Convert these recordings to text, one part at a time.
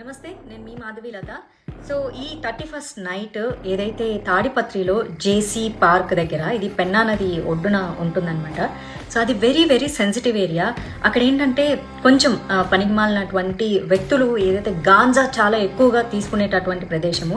నమస్తే నేను మీ మాధవి లత. సో ఈ థర్టీ ఫస్ట్ నైట్ ఏదైతే తాడిపత్రిలో జేసీ పార్క్ దగ్గర ఇది పెన్నా నది ఒడ్డున ఉంటుందన్నమాట. సో అది వెరీ వెరీ సెన్సిటివ్ ఏరియా అక్కడ ఏంటంటే కొంచెం పనికిమాలినటువంటి వ్యక్తులు ఏదైతే గాంజా చాలా ఎక్కువగా తీసుకునేటటువంటి ప్రదేశము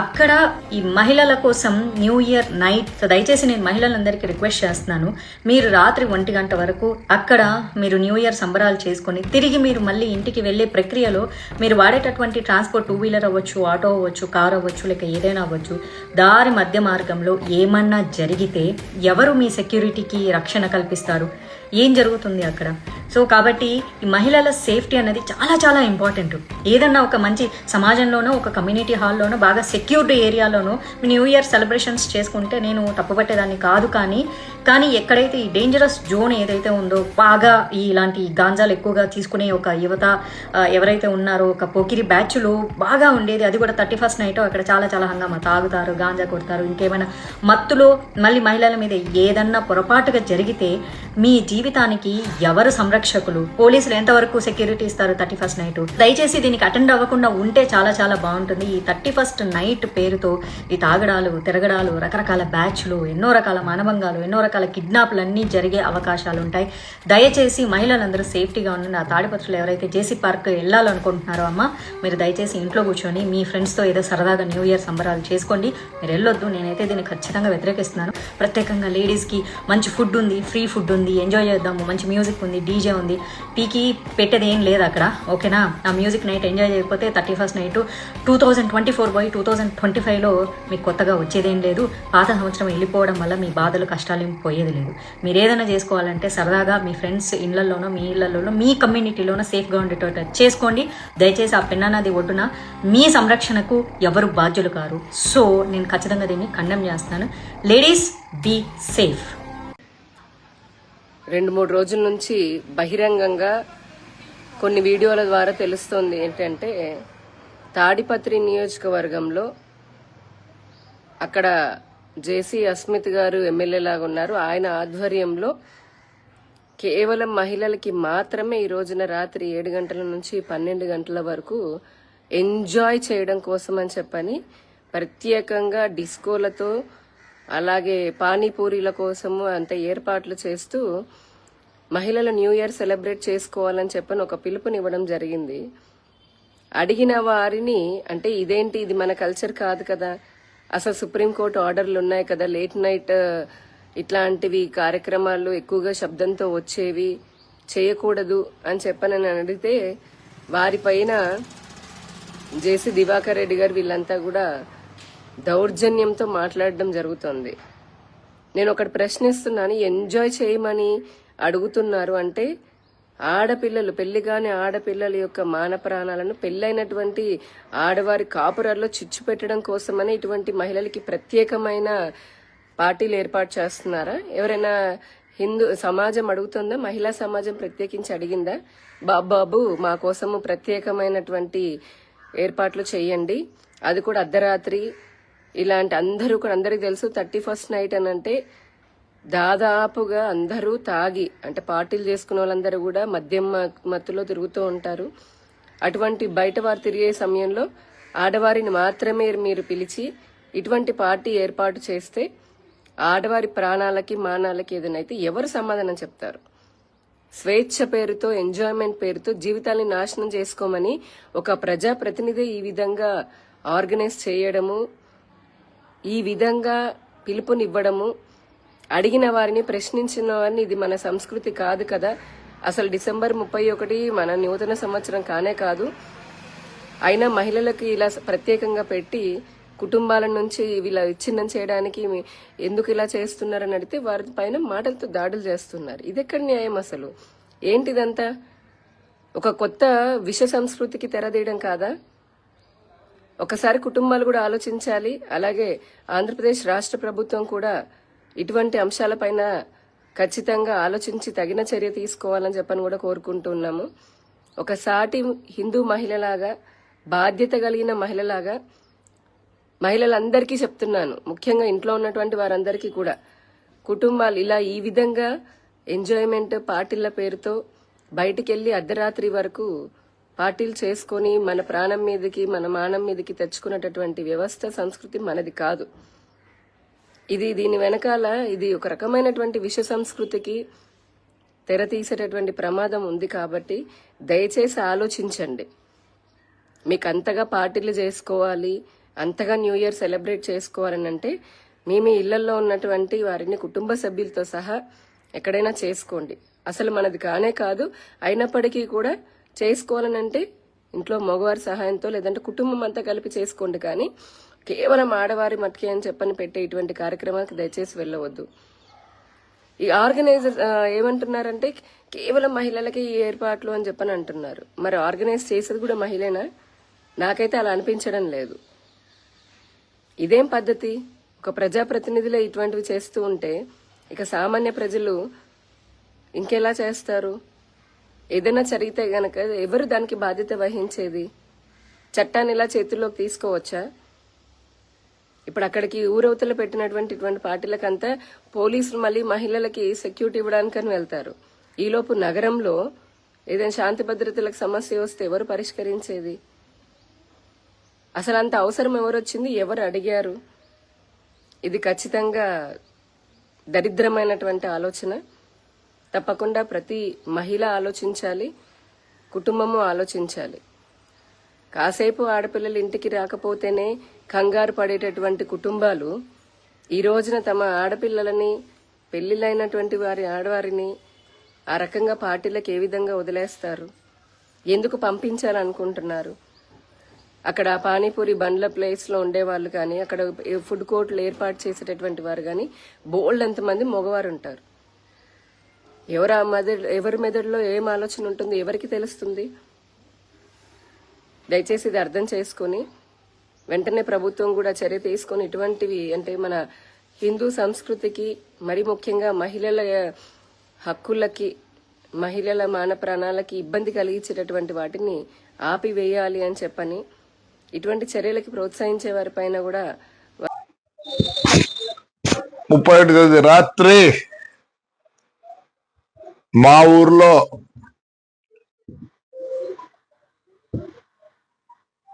అక్కడ ఈ మహిళల కోసం న్యూ ఇయర్ నైట్ సో దయచేసి నేను మహిళలందరికీ రిక్వెస్ట్ చేస్తున్నాను. మీరు రాత్రి ఒంటి గంట వరకు అక్కడ మీరు న్యూ ఇయర్ సంబరాలు చేసుకొని తిరిగి మీరు మళ్ళీ ఇంటికి వెళ్ళే ప్రక్రియలో మీరు వాడేటటువంటి ట్రాన్స్పోర్ట్ టూ వీలర్ అవ్వచ్చు ఆటో అవ్వచ్చు కార్ అవ్వచ్చు లేక ఏదైనా అవ్వచ్చు దారి మధ్య మార్గంలో ఏమన్నా జరిగితే ఎవరు మీ సెక్యూరిటీకి రక్షణ కల్పిస్తారు? gostaram ఏం జరుగుతుంది అక్కడ? సో కాబట్టి ఈ మహిళల సేఫ్టీ అనేది చాలా చాలా ఇంపార్టెంట్. ఏదన్నా ఒక మంచి సమాజంలోనో ఒక కమ్యూనిటీ హాల్లోనో బాగా సెక్యూర్డ్ ఏరియాలోనో న్యూ ఇయర్ సెలబ్రేషన్స్ చేసుకుంటే నేను తప్పుపట్టేదాన్ని కాదు కానీ కానీ ఎక్కడైతే ఈ డేంజరస్ జోన్ ఏదైతే ఉందో బాగా ఈ ఇలాంటి గాంజాలు ఎక్కువగా తీసుకునే ఒక యువత ఎవరైతే ఉన్నారో ఒక పోకిరి బ్యాచ్లు బాగా ఉండేది అది కూడా థర్టీ ఫస్ట్ నైట్ అక్కడ చాలా చాలా హంగామా. తాగుతారు గాంజా కొడతారు ఇంకేమైనా మత్తులో మళ్ళీ మహిళల మీద ఏదన్నా పొరపాటుగా జరిగితే మీ జీవితానికి ఎవరు సంరక్షకులు? పోలీసులు ఎంతవరకు సెక్యూరిటీ ఇస్తారు థర్టీ ఫస్ట్ నైట్? దయచేసి దీనికి అటెండ్ అవ్వకుండా ఉంటే చాలా చాలా బాగుంటుంది. ఈ థర్టీ ఫస్ట్ నైట్ పేరుతో ఈ తాగడాలు తిరగడాలు రకరకాల బ్యాచ్లు ఎన్నో రకాల మానభంగాలు ఎన్నో రకాల కిడ్నాప్లు అన్నీ జరిగే అవకాశాలు ఉంటాయి. దయచేసి మహిళలందరూ సేఫ్టీగా ఉండండి. ఆ తాడిపత్రులు ఎవరైతే జేసీ పార్క్ వెళ్ళాలనుకుంటున్నారో అమ్మ మీరు దయచేసి ఇంట్లో కూర్చొని మీ ఫ్రెండ్స్తో ఏదో సరదాగా న్యూ ఇయర్ సంబరాలు చేసుకోండి. మీరు వెళ్ళొద్దు. నేనైతే దీన్ని ఖచ్చితంగా వ్యతిరేకిస్తున్నాను. ప్రత్యేకంగా లేడీస్కి మంచి ఫుడ్ ఉంది ఫ్రీ ఫుడ్ ఉంది ఎంజాయ్ చేద్దాము. మంచి మ్యూజిక్ ఉంది డీజే ఉంది. పీకి పెట్టేది ఏం లేదు అక్కడ ఓకేనా? ఆ మ్యూజిక్ నైట్ ఎంజాయ్ చేయకపోతే thirty first night two thousand twenty four bye two thousand twenty ఫైవ్లో మీకు కొత్తగా వచ్చేదేం లేదు. పాత సంవత్సరం వెళ్ళిపోవడం వల్ల మీ బాధలు కష్టాలు ఏం పోయేది లేదు. మీరు ఏదైనా చేసుకోవాలంటే సరదాగా మీ ఫ్రెండ్స్ ఇళ్ళలోనో మీ ఇళ్ళలోనో మీ కమ్యూనిటీలోనో సేఫ్గా ఉండేటట్టు చేసుకోండి. దయచేసి ఆ పెన్నా నది ఒడ్డున మీ సంరక్షణకు ఎవరు బాధ్యులు కారు. సో నేను ఖచ్చితంగా దీన్ని ఖండం చేస్తాను లేడీస్ బీ సేఫ్ రెండు మూడు రోజుల నుంచి బహిరంగంగా కొన్ని వీడియోల ద్వారా తెలుస్తోంది ఏంటంటే తాడిపత్రి నియోజకవర్గంలో అక్కడ జేసీ అస్మిత్ గారు ఎమ్మెల్యే లాగా ఉన్నారు. ఆయన ఆధ్వర్యంలో కేవలం మహిళలకి మాత్రమే ఈ రోజున రాత్రి ఏడు గంటల నుంచి పన్నెండు గంటల వరకు ఎంజాయ్ చేయడం కోసం అని చెప్పని ప్రత్యేకంగా డిస్కోలతో అలాగే పానీపూరీల కోసము అంత ఏర్పాట్లు చేస్తూ మహిళలు న్యూ ఇయర్ సెలబ్రేట్ చేసుకోవాలని చెప్పని ఒక పిలుపునివ్వడం జరిగింది. అడిగిన వారిని అంటే ఇదేంటి ఇది మన కల్చర్ కాదు కదా అసలు సుప్రీంకోర్టు ఆర్డర్లు ఉన్నాయి కదా లేట్ నైట్ ఇట్లాంటివి కార్యక్రమాలు ఎక్కువగా శబ్దంతో వచ్చేవి చేయకూడదు అని చెప్పని అడిగితే వారిపైన జేసీ దివాకర్ రెడ్డి గారు వీళ్ళంతా కూడా దౌర్జన్యంతో మాట్లాడడం జరుగుతుంది. నేను ఒకటి ప్రశ్నిస్తున్నాను ఎంజాయ్ చేయమని అడుగుతున్నారు అంటే ఆడపిల్లలు పెళ్ళి కాని ఆడపిల్లల యొక్క మాన ప్రాణాలను పెళ్ళైనటువంటి ఆడవారి కాపురాల్లో చిచ్చు పెట్టడం కోసమని ఇటువంటి మహిళలకి ప్రత్యేకమైన పార్టీలు ఏర్పాటు చేస్తున్నారా? ఎవరైనా హిందూ సమాజం అడుగుతుందా? మహిళా సమాజం ప్రత్యేకించి అడిగిందా? బాబాబు మా కోసము ప్రత్యేకమైనటువంటి ఏర్పాట్లు చేయండి. అది కూడా అర్ధరాత్రి ఇలాంటి అందరూ కూడా అందరికి తెలుసు థర్టీ ఫస్ట్ నైట్ అని అంటే దాదాపుగా అందరూ తాగి అంటే పార్టీలు చేసుకున్న వాళ్ళందరూ కూడా మద్యం మ- మత్తులో తిరుగుతూ ఉంటారు. అటువంటి బయట వారు తిరిగే సమయంలో ఆడవారిని మాత్రమే మీరు పిలిచి ఇటువంటి పార్టీ ఏర్పాటు చేస్తే ఆడవారి ప్రాణాలకి మానాలకి ఏదైనా అయితే ఎవరు సమాధానం చెప్తారు? స్వేచ్ఛ పేరుతో ఎంజాయ్మెంట్ పేరుతో జీవితాన్ని నాశనం చేసుకోమని ఒక ప్రజా ప్రతినిధి ఈ విధంగా ఆర్గనైజ్ చేయడము ఈ విధంగా పిలుపునివ్వడము అడిగిన వారిని ప్రశ్నించిన వారిని ఇది మన సంస్కృతి కాదు కదా. అసలు డిసెంబర్ ముప్పై ఒకటి మన నూతన సంవత్సరం కానే కాదు. అయినా మహిళలకు ఇలా ప్రత్యేకంగా పెట్టి కుటుంబాల నుంచి వీళ్ళ విచ్ఛిన్నం చేయడానికి ఎందుకు ఇలా చేస్తున్నారని అడిగితే వారి పైన మాటలతో దాడులు చేస్తున్నారు. ఇదెక్కడ న్యాయం అసలు? ఏంటిదంతా? ఒక కొత్త విష సంస్కృతికి తెరదీయడం కాదా? ఒకసారి కుటుంబాలు కూడా ఆలోచించాలి. అలాగే ఆంధ్రప్రదేశ్ రాష్ట్ర ప్రభుత్వం కూడా ఇటువంటి అంశాలపైన ఖచ్చితంగా ఆలోచించి తగిన చర్య తీసుకోవాలని చెప్పని కూడా కోరుకుంటున్నాము. ఒక సాటి హిందూ మహిళలాగా బాధ్యత కలిగిన మహిళలాగా మహిళలందరికీ చెప్తున్నాను. ముఖ్యంగా ఇంట్లో ఉన్నటువంటి వారందరికీ కూడా. కుటుంబాలు ఇలా ఈ విధంగా ఎంజాయ్మెంట్ పార్టీల పేరుతో బయటికి అర్ధరాత్రి వరకు పార్టీలు చేసుకొని మన ప్రాణం మీదకి మన మానం మీదకి తెచ్చుకున్నటువంటి వ్యవస్థ సంస్కృతి మనది కాదు. ఇది దీని వెనకాల ఇది ఒక రకమైనటువంటి విష సంస్కృతికి తెర తీసేటటువంటి ప్రమాదం ఉంది కాబట్టి దయచేసి ఆలోచించండి. మీకు అంతగా పార్టీలు చేసుకోవాలి అంతగా న్యూ ఇయర్ సెలబ్రేట్ చేసుకోవాలని అంటే మీ మీ ఇళ్ళలో ఉన్నటువంటి వారిని కుటుంబ సభ్యులతో సహా ఎక్కడైనా చేసుకోండి. అసలు మనది కానే కాదు అయినప్పటికీ కూడా చేసుకోవాలనంటే ఇంట్లో మగవారి సహాయంతో లేదంటే కుటుంబం అంతా కలిపి చేసుకోండి కానీ కేవలం ఆడవారి మట్కి అని చెప్పని పెట్టే ఇటువంటి కార్యక్రమానికి దయచేసి వెళ్ళవద్దు. ఈ ఆర్గనైజర్ ఏమంటున్నారంటే కేవలం మహిళలకి ఈ ఏర్పాట్లు అని చెప్పని అంటున్నారు. మరి ఆర్గనైజ్ చేసేది కూడా మహిళేనా? నాకైతే అలా అనిపించడం లేదు. ఇదేం పద్ధతి? ఒక ప్రజాప్రతినిధులే ఇటువంటివి చేస్తూ ఉంటే ఇక సామాన్య ప్రజలు ఇంకెలా చేస్తారు? ఏదైనా జరిగితే గనక ఎవరు దానికి బాధ్యత వహించేది? చట్టాన్ని ఇలా చేతుల్లోకి తీసుకోవచ్చా? ఇప్పుడు అక్కడికి ఊరవతలు పెట్టినటువంటి ఇటువంటి పార్టీలకంతా పోలీసులు మళ్ళీ మహిళలకి సెక్యూరిటీ ఇవ్వడానికని వెళ్తారు. ఈలోపు నగరంలో ఏదైనా శాంతి భద్రతలకు సమస్య వస్తే ఎవరు పరిష్కరించేది? అసలు అంత అవసరం ఎవరు వచ్చింది ఎవరు అడిగారు? ఇది ఖచ్చితంగా దరిద్రమైనటువంటి ఆలోచన. తప్పకుండా ప్రతి మహిళ ఆలోచించాలి కుటుంబము ఆలోచించాలి. కాసేపు ఆడపిల్లలు ఇంటికి రాకపోతేనే కంగారు పడేటటువంటి కుటుంబాలు ఈ రోజున తమ ఆడపిల్లలని పెళ్ళిళ్ళైనటువంటి వారి ఆడవారిని ఆ రకంగా పార్టీలకు ఏ విధంగా వదిలేస్తారు? ఎందుకు పంపించాలనుకుంటున్నారు? అక్కడ పానీపూరి బండ్ల ప్లేస్లో ఉండేవాళ్ళు కానీ అక్కడ ఫుడ్ కోర్టులు ఏర్పాటు చేసేటటువంటి వారు కానీ బోల్డ్ ఎంతమంది మగవారు ఉంటారు ఎవరు ఆ మెదడు ఎవరి మెదడులో ఏం ఆలోచన ఉంటుంది ఎవరికి తెలుస్తుంది? దయచేసి ఇది అర్థం చేసుకొని వెంటనే ప్రభుత్వం కూడా చర్య తీసుకొని ఇటువంటివి అంటే మన హిందూ సంస్కృతికి మరి ముఖ్యంగా మహిళల హక్కులకి మహిళల మాన ప్రాణాలకి ఇబ్బంది కలిగించేటటువంటి వాటిని ఆపివేయాలి అని చెప్పని ఇటువంటి చర్యలకి ప్రోత్సహించే వారి పైన కూడా ముప్పై రాత్రి మా ఊర్లో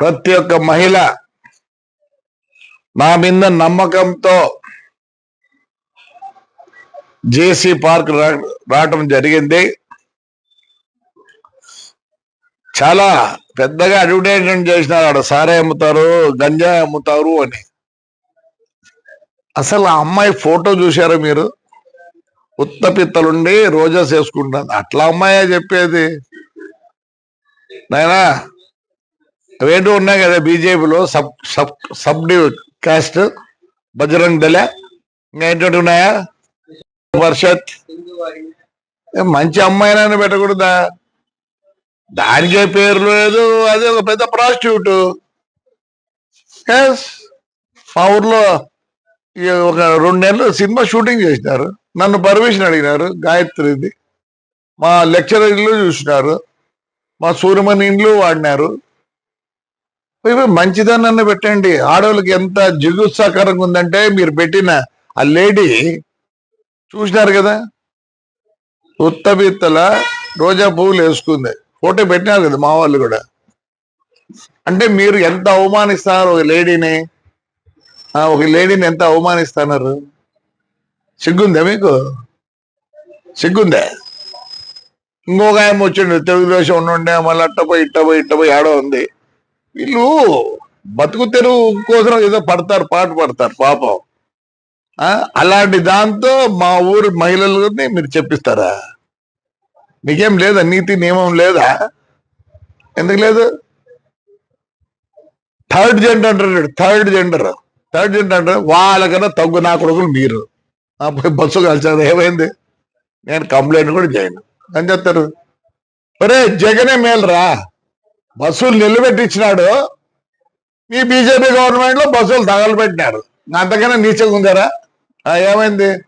ప్రతి ఒక్క మహిళ నా మీద నమ్మకంతో జేసీ పార్క్ రా- రావటం జరిగింది. చాలా పెద్దగా అడ్వర్టైజ్మెంట్ చేసినారు ఆడ సారే అమ్ముతారు గంజాయి అమ్ముతారు అని. అసలు ఆ అమ్మాయి ఫోటో చూశారు మీరు? ఉత్త పిత్తలుండి రోజాస్ వేసుకుంటాను. అట్లా అమ్మాయే చెప్పేది. నాయనా అవేంటో ఉన్నాయి కదా బీజేపీలో sub sub sub caste Bajrang Dal ఇంకా ఏంటంటే ఉన్నాయా? వర్షత్. ఏ మంచి అమ్మాయినైనా పెట్టకూడదా? దానికే పేరు లేదు అదే ఒక పెద్ద ప్రాస్టిట్యూట్. మా ఊర్లో ఒక రెండు నెలలు సినిమా షూటింగ్ చేసినారు. నన్ను పర్మిషన్ అడిగినారు గాయత్రిది మా లెక్చరర్ ఇల్లు చూసినారు మా సూర్యమణి ఇండ్లు వాడినారు. మంచిదని మంచిదన్న పెట్టండి. ఆడవాళ్ళకి ఎంత జిగుత్సాకరంగా ఉందంటే మీరు పెట్టిన ఆ లేడీ చూసినారు కదా? ఉత్తబిత్తల రోజా పువ్వులు వేసుకుంది. ఫోటో పెట్టినారు కదా మా వాళ్ళు కూడా. అంటే మీరు ఎంత అవమానిస్తున్నారు ఒక లేడీని? ఒక లేడీని ఎంత అవమానిస్తున్నారు సిగ్గుందా మీకు? సిగ్గుందా? ఇంకొక ఆయన వచ్చిండు తెలుగుదేశం ఉండే మళ్ళీ అట్టపోయి ఇట్టపోయి ఇట్టపోయి ఆడో ఉంది. వీళ్ళు బతుకు తెరువు కోసం ఏదో పడతారు పాట పడతారు పాపం. అలాంటి దాంతో మా ఊరు మహిళలని మీరు చెప్పిస్తారా? మీకేం లేదా? నీతి నియమం లేదా? ఎందుకు లేదు? థర్డ్ జెండర్ అంటారు థర్డ్ జెండర్. థర్డ్ జెండర్ అంటారు వాళ్ళకన్నా తగ్గు నా కొడుకులు మీరు. ఆ పోయి బస్సు కలిసారు ఏమైంది? నేను కంప్లైంట్ కూడా చేయను. అని చెప్తారు ఒరే జగనే మేలురా. బస్సులు నిలబెట్టించినాడు. ఈ బీజేపీ గవర్నమెంట్లో బస్సులు తగలబెట్టినారు అంతకన్నా నీచగా ఉందారా? ఏమైంది?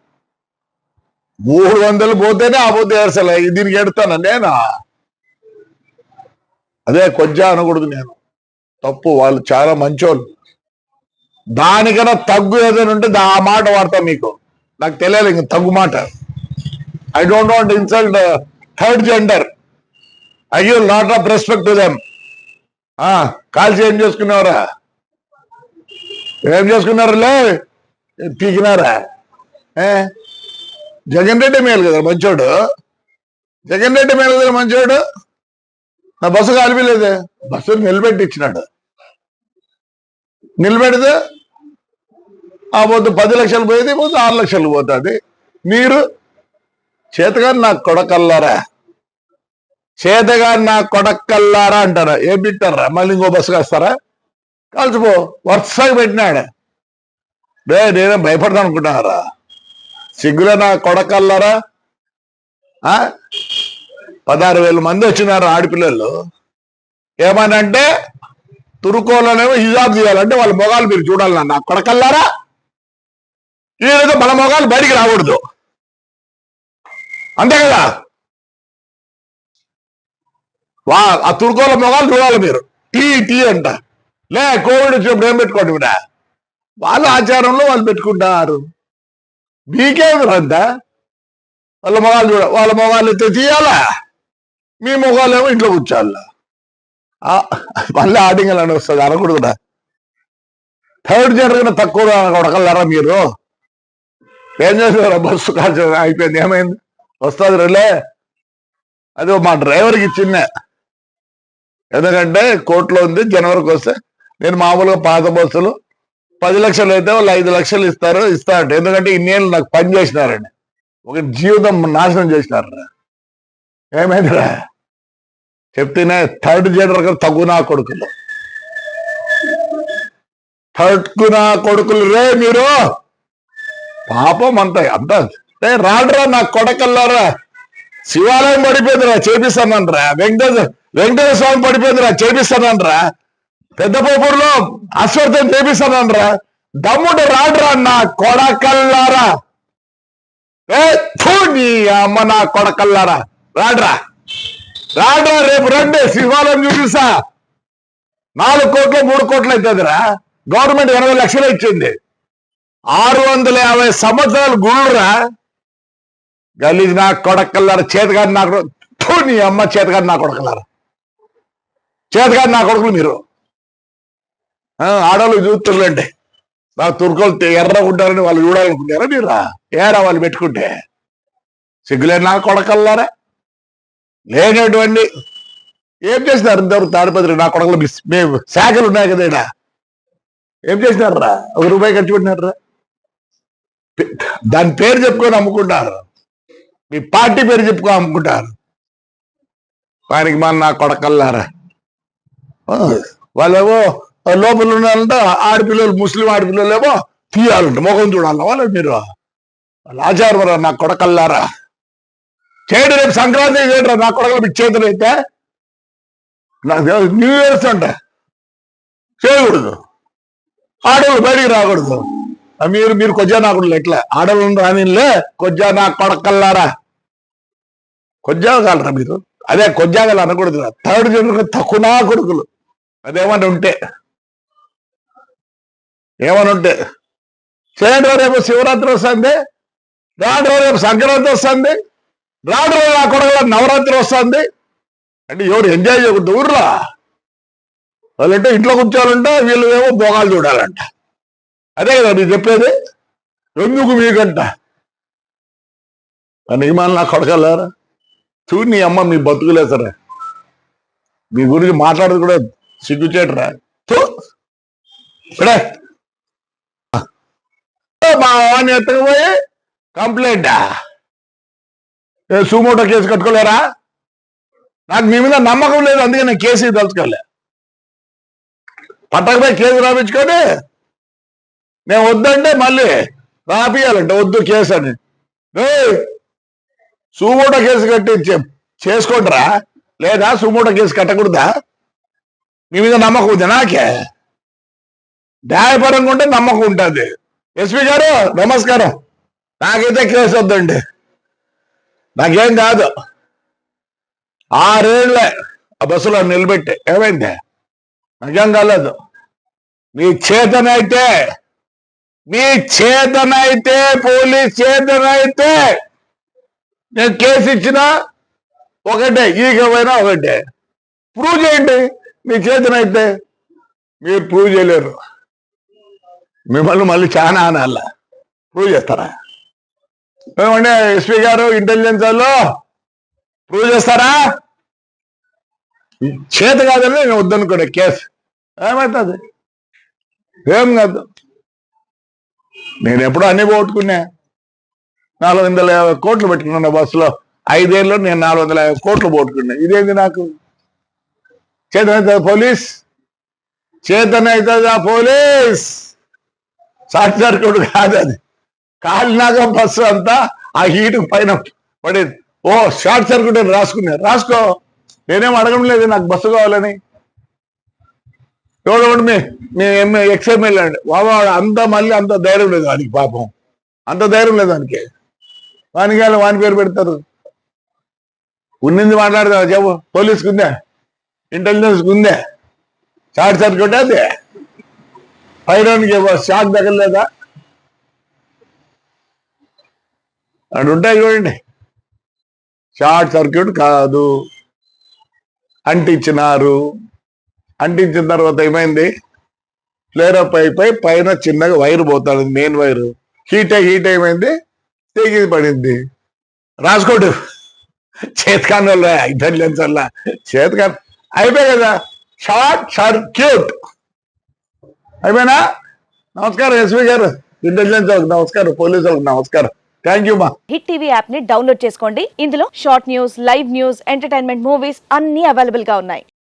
మూడు వందలు పోతేనే ఆపోతే అసలు. దీనికి ఎడతాను నేను? అదే కొంచెం అనకూడదు నేను. తప్పు. వాళ్ళు చాలా మంచోళ్ళు. దానికన్నా తగ్గు ఏదైనా ఉంటే దా- ఆ మాట వాడతాం మీకు. నాకు తెలియదు ఇంక తగ్గు మాట. I don't want insult third gender I give lot of respect to them ఆ, కాల్చి ఏం చేసుకున్నావురా? ఏం చేసుకున్నారులే? పీకినారా? ఏ? జగన్ రెడ్డి మేలు కదా మంచోడు. జగన్ రెడ్డి మేలు కదా మంచోడు. నా బస్సు కాలిపోలేదే. బస్సు నిలబెట్టి ఇచ్చినాడు నిలబెడితే ఆ పొద్దు పది లక్షలు పోయేది పొద్దు ఆరు లక్షలు పోతుంది. మీరు చేతగాని నాకు కొడకల్లారా? చేతగాని నా కొడకల్లారా అంటారా? ఏం పెట్టారా మళ్ళీ ఇంకో బస్సు కాస్తారా? కలిసిపో వరుసగా పెట్టినాడు. రే నేనే భయపడతాను అనుకుంటున్నారా? సిగ్గులే నా కొడకల్లారా? ఆ? పదహారు వేల మంది వచ్చినారు ఆడపిల్లలు. ఏమనంటే తురుకోలోనేమో హిజాబ్ తీయాలంటే వాళ్ళ మొగాలు మీరు చూడాలన్నా నా కొడకల్లారా? ఈరోజు మన మొగాలు బయటికి రాకూడదు. అంతే కదా? వా ఆ తుర్కోల మొగాలు చూడాలి మీరు. టీ టీ అంట. లే కోవిడ్ వచ్చినప్పుడు ఏం పెట్టుకోండి కూడా వాళ్ళ ఆచారంలో వాళ్ళు పెట్టుకుంటారు. మీకేమి రంత వాళ్ళ మొగాలు చూడ వాళ్ళ మొగాలు అయితే తీయాలా? మీ మొగాలు ఏమో ఇంట్లో కూర్చోాలా మళ్ళీ ఆడింగల్ అని వస్తుంది అనకూడదు థర్డ్ జనరేషన్ తక్కువ కొడకల్లారా మీరు? ఏం చేశారు బస్సు కాల్చ అయిపోయింది. ఏమైంది? వస్తుంది రిలే అది మా డ్రైవర్కి ఇచ్చిందే ఎందుకంటే కోర్టులో ఉంది జనవరికి వస్తే. నేను మామూలుగా పాత బస్సులు పది లక్షలు అయితే వాళ్ళు ఐదు లక్షలు ఇస్తారు ఇస్తారంట ఎందుకంటే ఇన్నేళ్ళు నాకు పని చేసినారండి ఒక జీవితం నాశనం చేసినారు ఏమైందిరా? చెప్తేనే థర్డ్ జనరేషన్ తగ్గు కొడుకులు. థర్డ్ నా కొడుకులు రే మీరు! పాపం అంత అంత ఏ రాడ్రా నా కొడకల్లారా? శివాలయం పడిపోయిందిరా చేపిస్తానంట్రా. వెంకటేశ్వర వెంకటేశ్వర స్వామి పడిపోయిందిరా చేపిస్తానంట్రా. పెద్దపోపూర్లో అశ్వర్థం చేపిస్తానంట్రా. దమ్ముడు రాడ్రా నా కొడకల్లారా? ఏ నీ అమ్మ నా కొడకల్లారా? రాడ్రా. రాడ్రా రేపు రండి శివాలయం చూపిస్తా. నాలుగు కోట్లు మూడు కోట్లు అవుతుందిరా. గవర్నమెంట్ ఎనభై లక్షలు ఇచ్చింది. ఆరు వందల యాభై సంవత్సరాలు గుళ్ళురా. గలీజ్ నా కొడకల్లారా చేతగాని నా కొడుకు నీ అమ్మ చేతగాని నా కొడకల్లారా. చేతగాని నా కొడుకులు మీరు. ఆ, ఆడవాళ్ళు చూస్తుర్లేండి నా తుర్కలు ఎర్రకుంటారని వాళ్ళు చూడాలనుకుంటారా మీరు ఏడా వాళ్ళు పెట్టుకుంటే? సిగ్గులే నా కొడకల్లారా? లేనటువంటి ఏం చేసినారు ఇంతవరకు తాడిపత్రి? నా కొడకలు మేము శాఖలు ఉన్నాయి కదా ఏం చేసినారా ఒక రూపాయి ఖర్చు పెట్టినారా దాని పేరు చెప్పుకొని అమ్ముకుంటారు. మీ పార్టీ పేరు చెప్పుకొని అమ్ముకుంటారు. వానికి మన నా కొడకల్లారా? వాళ్ళేవో వాళ్ళేమో లోపల ఉన్నారంట ఆడపిల్లలు ముస్లిం ఆడపిల్లలు ఏమో తీయాలంట ముఖం చూడాలి వాళ్ళు మీరు? వాళ్ళ ఆచారం నా కొడకల్లారా? చేయడు రేపు సంక్రాంతి చేయడరా నా కొడకలు మీకు చేతులు అయితే. నాకు న్యూ ఇయర్స్ అంట. చేయకూడదు. ఆడవాళ్ళు బయటికి రాకూడదు. మీరు మీరు కొజ్జా నాకు ఎట్లా? ఆడవాళ్ళని రానిలే కొజ్జా నా కొడకల్లారా కొజ్జాగలరా మీరు. అదే కొజ్జాగాలు అనకూడదు థర్డ్ జనరేషన్ తక్కువ కొడుకులు? అదేమని ఉంటే. ఏమని ఉంటే. చేయడం రేపు శివరాత్రి వస్తుంది. రాడు రేపు సంక్రాంతి వస్తుంది. రాడు నా కొడుకుల నవరాత్రి వస్తుంది. అంటే ఎవరు ఎంజాయ్ చేయకూడదు ఊర్లో వాళ్ళంటే ఇంట్లో కూర్చోవాలంటే వీళ్ళు ఏమో భోగాలు చూడాలంట. అదే కదా మీరు చెప్పేది? ఎందుకు మీకంట నియమాలు నాకు నా చూడు నీ అమ్మ మీ బతుకులేసరా మీ గురించి మాట్లాడదు కూడా సిగ్గుచేటరా చూ. ఇక్కడే. మా వాడిని ఎత్తకపోయి కంప్లైంటా ఏ సుమోటో కేసు కట్టుకోలేరా? నాకు మీ మీద నమ్మకం లేదు అందుకే నేను కేసు తలుచుకోలే. పట్టకపోయి కేసు రాపించుకొని మేము వద్దంటే మళ్ళీ రాపియాలంట వద్దు కేసు అని. సుమూట కేసు కట్టి చేసుకోండిరా. లేదా సుమూట కేసు కట్టకూడదా? మీ మీద నమ్మకం ఉంది నాకే? న్యాయపరంగా ఉంటే నమ్మకం ఉంటుంది. ఎస్పీ గారు నమస్కారం. నాకైతే కేసు వద్దండి. నాకేం కాదు. ఆరేళ్ళే ఆ బస్సులో నిలబెట్టి. ఏమైంది? నిజం కాలేదు. మీ చేతనైతే మీ చేతనైతే పోలీస్ చేతనైతే నేను కేసు ఇచ్చినా ఒకటే ఈగమైనా ఒకటే. ప్రూవ్ చేయండి మీ చేతనైతే మీరు ప్రూవ్ చేయలేరు. మిమ్మల్ని మళ్ళీ చాలా అనాల. ప్రూవ్ చేస్తారా? ఏమంటే ఎస్పీ గారు ఇంటెలిజెన్స్ వాళ్ళు ప్రూవ్ చేస్తారా? చేత కాదని నేను వద్దనుకోండి కేసు. ఏమవుతుంది ఏం కాదు. నేను ఎప్పుడో అన్ని పోగొట్టుకున్నా. నాలుగు వందల యాభై కోట్లు పెట్టుకున్నా బస్సులో. ఐదేళ్ళు నేను నాలుగు వందల యాభై కోట్లు పోగొట్టుకున్నా. ఇదేంది నాకు? చేతనవుతుంది పోలీస్. చేతనైతుందా పోలీస్. షార్ట్ సర్క్యూట్ కాదు అది. కాలినాక బస్సు అంతా ఆ హీటు పైన పడేది. ఓ షార్ట్ సర్క్యూట్ అని రాసుకున్నా. రాసుకో. నేనేం అడగడం లేదు నాకు బస్సు కావాలని. చూడమండి మీ మీ ఎంఏ ఎక్స్ఎంఎల్ అండి. బాబా అంత మళ్ళీ అంత ధైర్యం లేదు దానికి పాపం. అంత ధైర్యం లేదు దానికి. వానికి వాని పేరు పెడతారు? ఉన్నింది మాట్లాడదా చెప్పు. పోలీస్కి ఉందే? ఇంటెలిజెన్స్కి ఉందే? షార్ట్ సర్క్యూట్ అదే? పైరానికి షాక్ తగలేదా అటు ఉంటాయి చూడండి. షార్ట్ సర్క్యూట్ కాదు. అంటించినారు. అంటించిన తర్వాత ఏమైంది? ఫ్లేర్ అప్ అయిపోయి పైన చిన్నగా వైర్ పోతాడు మెయిన్ వైర్. హీట్ అయి హీట్ ఏమైంది? తెగి పడింది. రాసుకోడు. చేతకాని వల్ల ఇంటెలిజెన్స్ వల్ల. చేతకాని అయిపోయి కదా. షార్ట్ సర్క్యూట్ అయిపోయినా? నమస్కారం ఎస్వి గారు. ఇంటెలిజెన్స్ వాళ్ళకి నమస్కారం పోలీసు వాళ్ళకి నమస్కారం. థ్యాంక్ యూ మా హిట్ టీవీ యాప్ని డౌన్లోడ్ చేసుకోండి. ఇందులో short news live news entertainment movies అన్ని అవైలబుల్గా ఉన్నాయి.